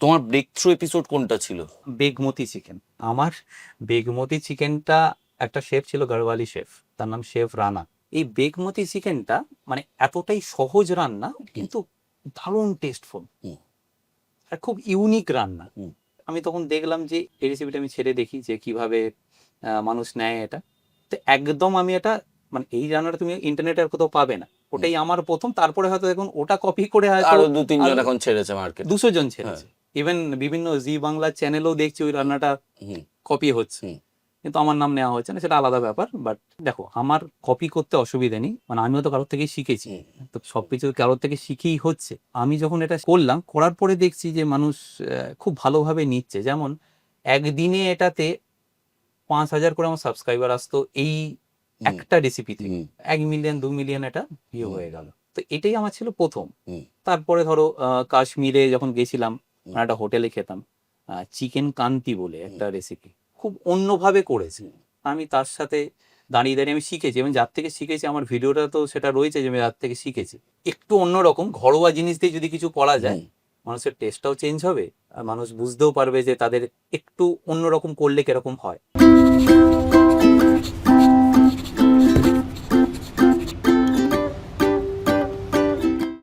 তোমার break through episode কোনটা ছিল? বেগমতি চিকেন। আমার বেগমতি চিকেনটা একটা শেফ ছিল গড়ওয়ালি শেফ। তার নাম শেফ রানা। এই বেগমতি চিকেনটা মানে এতটাই সহজ রান্না কিন্তু দারুণ টেস্টফুল আর খুব ইউনিক রান্না। আমি তখন দেখলাম যে এই রেসিপিটা আমি ছেড়ে দেখি যে কীভাবে মানুষ নেয় এটা। তো একদম আমি এটা মানে এই রান্নাটা তুমি ইন্টারনেটে আর কোথাও পাবে না। ওটাই আমার প্রথম। তারপরে হয়তো দেখুন ওটা কপি করে হয়তো দু তিনজন এখন ছেড়েছে মার্কেট দুশো জন ছেড়েছে। ইভেন বিভিন্ন জি বাংলা চ্যানেলেও দেখছি ওই রান্নাটা কপি হচ্ছে। কিন্তু আমার নাম নেওয়া হচ্ছে না সেটা আলাদা ব্যাপার বাট দেখো আমার কপি করতে অসুবিধা নেই মানে আমিও তো কারোর থেকেই শিখেছি। তো সবকিছু কারোর থেকে শিখেই হচ্ছে। আমি যখন এটা করলাম করার পরে দেখছি যে মানুষ খুব ভালোভাবে নিচ্ছে। যেমন একদিনে এটাতে পাঁচ হাজার করে আমার সাবস্ক্রাইবার আসতো এই একটা রেসিপি থেকে। এক মিলিয়ন দু মিলিয়ন এটা ভিউ হয়ে গেল। তো এটাই আমার ছিল প্রথম। তারপরে ধরো আহ, কাশ্মীরে যখন গেছিলাম মানে একটা হোটেলে খেতাম। চিকেন কান্তি বলে একটা রেসিপি খুব অন্যভাবে করেছে। আমি তার সাথে দাঁড়িয়ে দাঁড়িয়ে আমি শিখেছি। এবং যার থেকে শিখেছি আমার ভিডিওটা তো সেটা রয়েছে যে আমি যার থেকে শিখেছি। একটু অন্যরকম ঘরোয়া জিনিস দিয়ে যদি কিছু করা যায় মানুষের টেস্টটাও চেঞ্জ হবে। আর মানুষ বুঝতেও পারবে যে তাদের একটু অন্যরকম করলে কীরকম হয়।